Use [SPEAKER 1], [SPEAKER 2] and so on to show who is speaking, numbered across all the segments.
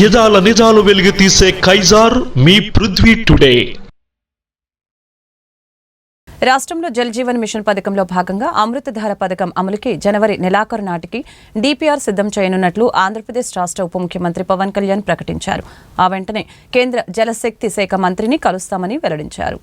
[SPEAKER 1] యదాల నిజాలు వెలిగి తీసే కైజార్ మీ పృథ్వీ టుడే.
[SPEAKER 2] రాష్ట్రంలో జల్ జీవన్ మిషన్ పథకంలో భాగంగా అమృతధార పథకం అమలుకి జనవరి నెలాఖరు నాటికి డీపీఆర్ సిద్ధం చేయనున్నట్లు ఆంధ్రప్రదేశ్ రాష్ట్ర ఉప ముఖ్యమంత్రి పవన్ కళ్యాణ్ ప్రకటించారు. ఆ వెంటనే కేంద్ర జలశక్తి శాఖ మంత్రిని కలుస్తామని వెల్లడించారు.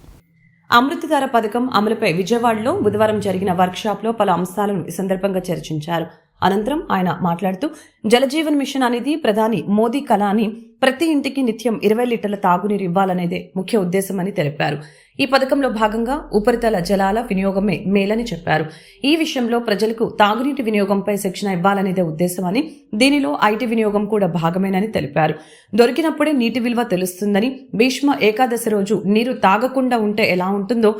[SPEAKER 2] అమృతధార పథకం అమలుపై విజయవాడలో బుధవారం జరిగిన వర్క్షాప్లో పలు అంశాలను ఈ సందర్భంగా చర్చించారు. అనంతరం ఆయన మాట్లాడుతూ జలజీవన్ మిషన్ అనేది ప్రధాని మోదీ కళ అని ప్రతి ఇంటికి నిత్యం ఇరవై లీటర్ల తాగునీరు ఇవ్వాలనేదే ముఖ్య ఉద్దేశమని తెలిపారు. ఈ పథకంలో భాగంగా ఉపరితల జలాల వినియోగమే మేలని చెప్పారు. ఈ విషయంలో ప్రజలకు తాగునీటి వినియోగంపై శిక్షణ ఇవ్వాలనేదే ఉద్దేశమని దీనిలో ఐటీ వినియోగం కూడా భాగమేనని తెలిపారు. దొరికినప్పుడే నీటి విలువ తెలుస్తుందని భీష్మ ఏకాదశి రోజు నీరు తాగకుండా ఉంటే ఎలా ఉంటుందో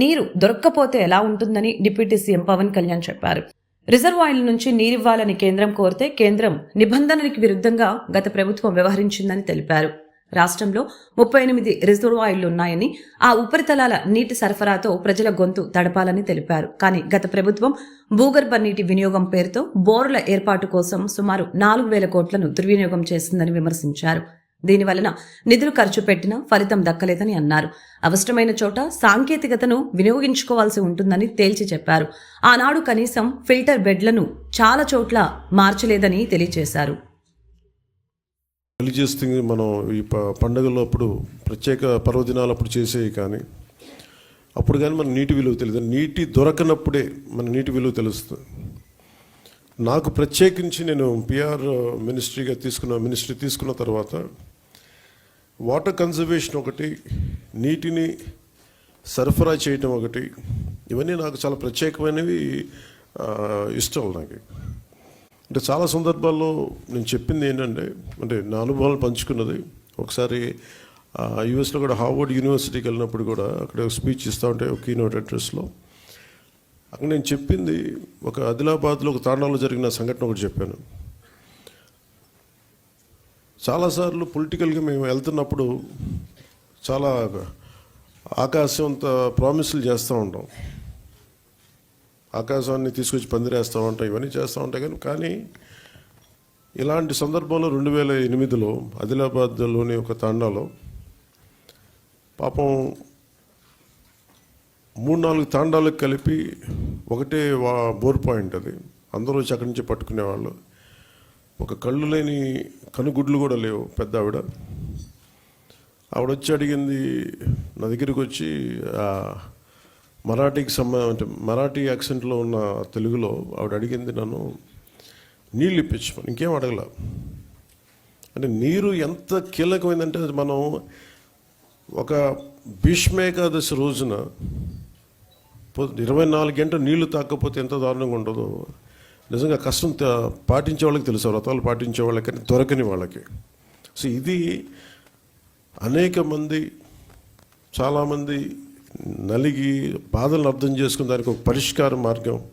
[SPEAKER 2] నీరు దొరక్కపోతే ఎలా ఉంటుందని డిప్యూటీ సీఎం పవన్ కళ్యాణ్ చెప్పారు. రిజర్వాయర్ల నుంచి నీరివ్వాలని కేంద్రం కోరితే కేంద్రం నిబంధనలకు విరుద్ధంగా గత ప్రభుత్వం వ్యవహరించిందని తెలిపారు. రాష్ట్రంలో ముప్పై ఎనిమిది రిజర్వాయర్లు ఉన్నాయని ఆ ఉపరితలాల నీటి సరఫరాతో ప్రజల గొంతు తడపాలని తెలిపారు. కానీ గత ప్రభుత్వం భూగర్భ నీటి వినియోగం పేరుతో బోర్ల ఏర్పాటు కోసం సుమారు నాలుగు వేల కోట్లను దుర్వినియోగం చేసిందని విమర్శించారు. దీనివలన నిధులు ఖర్చు పెట్టినా ఫలితం దక్కలేదని అన్నారు. అవసరమైన చోట సాంకేతికతను వినియోగించుకోవాల్సి ఉంటుందని తేల్చి చెప్పారు. ఆనాడు కనీసం ఫిల్టర్ బెడ్లను చాలా చోట్ల మార్చలేదని తెలియజేశారు
[SPEAKER 3] తెలియజేస్తుంది మనం ఈ ప- పండుగల్లో అప్పుడు ప్రత్యేక పర్వదినాలు అప్పుడు చేసేవి కానీ అప్పుడు కానీ మన నీటి విలువ తెలియదు. నీటి దొరకనప్పుడే మన నీటి విలువ తెలుస్తుంది. నాకు ప్రత్యేకించి నేను పిఆర్ మినిస్ట్రీగా తీసుకున్న మినిస్ట్రీ తీసుకున్న తర్వాత వాటర్ కన్జర్వేషన్ ఒకటి నీటిని సరఫరా చేయటం ఒకటి ఇవన్నీ నాకు చాలా ప్రత్యేకమైనవి ఇష్టం నాకు. అంటే చాలా సందర్భాల్లో నేను చెప్పింది ఏంటంటే అంటే నా అనుభవాలు పంచుకున్నది ఒకసారి యుఎస్లో కూడా హార్వర్డ్ యూనివర్సిటీకి వెళ్ళినప్పుడు కూడా అక్కడ ఒక స్పీచ్ ఇస్తూ ఉంటే ఒక కీనోట్ అడ్రస్లో అక్కడ నేను చెప్పింది ఒక ఆదిలాబాద్లో ఒక తాండాలో జరిగిన సంఘటన ఒకటి చెప్పాను. చాలాసార్లు పొలిటికల్గా మేము వెళ్తున్నప్పుడు చాలా ఆకాశంత ప్రామిసులు చేస్తూ ఉంటాం. ఆకాశాన్ని తీసుకొచ్చి పందిరేస్తూ ఉంటాం ఇవన్నీ చేస్తూ ఉంటాయి కానీ కానీ ఇలాంటి సందర్భంలో రెండు వేల ఎనిమిదిలో ఆదిలాబాద్లోని ఒక తాండాలో పాపం మూడు నాలుగు తాండాలకు కలిపి ఒకటే బోర్ పాయింట్ అది. అందరూ వచ్చి అక్కడి నుంచి పట్టుకునేవాళ్ళు. ఒక కళ్ళు లేని కనుగుడ్లు కూడా లేవు పెద్ద ఆవిడ. ఆవిడ వచ్చి అడిగింది నా దగ్గరికి వచ్చి మరాఠీకి సంబ అంటే మరాఠీ యాక్సెంట్లో ఉన్న తెలుగులో ఆవిడ అడిగింది నన్ను నీళ్ళు ఇప్పించమని. ఇంకేం అడగల. అంటే నీరు ఎంత కీలకమైందంటే అది మనం ఒక భీష్మేకాదశి రోజున ఇరవై నాలుగు గంటలు నీళ్ళు తాకపోతే ఎంత దారుణంగా ఉండదో నిజంగా కష్టం పాటించే వాళ్ళకి తెలుసు వ్రతాలు పాటించే వాళ్ళకి దొరకని వాళ్ళకి. సో ఇది అనేక మంది చాలామంది నలిగి బాధలను అర్థం చేసుకుని దానికి ఒక పరిష్కార మార్గం.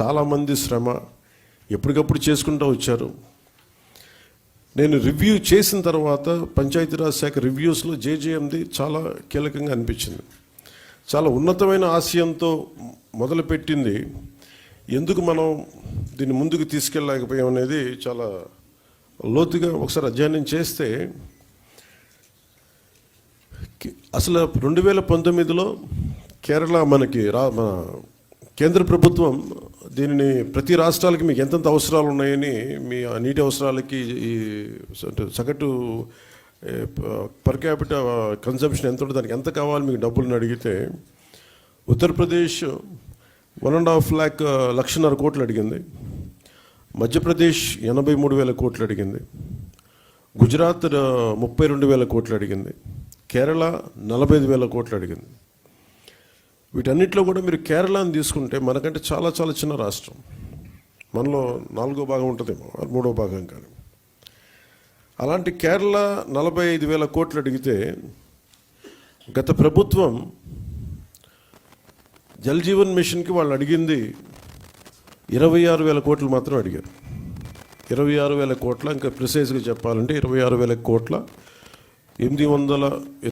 [SPEAKER 3] చాలామంది శ్రమ ఎప్పటికప్పుడు చేసుకుంటూ వచ్చారు. నేను రివ్యూ చేసిన తర్వాత పంచాయతీరాజ్ శాఖ రివ్యూస్లో జేజేఎంది చాలా కీలకంగా అనిపించింది. చాలా ఉన్నతమైన ఆశయంతో మొదలుపెట్టింది ఎందుకు మనం దీన్ని ముందుకు తీసుకెళ్ళలేకపోయాం అనేది చాలా లోతుగా ఒకసారి అధ్యయనం చేస్తే అసలు రెండు వేల పంతొమ్మిదిలో కేరళ మనకి రా మన కేంద్ర ప్రభుత్వం దీనిని ప్రతి రాష్ట్రాలకి మీకు ఎంతెంత అవసరాలు ఉన్నాయని మీ ఆ నీటి అవసరాలకి ఈ సగటు పర్ క్యాపిట కన్సంప్షన్ ఎంత ఉంటుంది దానికి ఎంత కావాలి మీకు డబ్బులను అడిగితే Uttar Pradesh one and half lakh లక్షన్నర కోట్లు అడిగింది. మధ్యప్రదేశ్ ఎనభై మూడు వేల కోట్లు అడిగింది. గుజరాత్ ముప్పై రెండు వేల కోట్లు అడిగింది. కేరళ నలభై ఐదు వేల కోట్లు అడిగింది. వీటన్నిటిలో కూడా మీరు కేరళని తీసుకుంటే మనకంటే చాలా చాలా చిన్న రాష్ట్రం. మనలో నాలుగో భాగం ఉంటుందేమో మూడో భాగం కానీ అలాంటి కేరళ నలభై ఐదు వేల కోట్లు అడిగితే గత ప్రభుత్వం జల్ జీవన్ మిషన్కి వాళ్ళు అడిగింది ఇరవై ఆరు వేల కోట్లు మాత్రం అడిగారు. ఇరవై ఆరు వేల కోట్ల ఇంకా ప్రిసైజ్గా చెప్పాలంటే ఇరవై ఆరు వేల కోట్ల ఎనిమిది వందల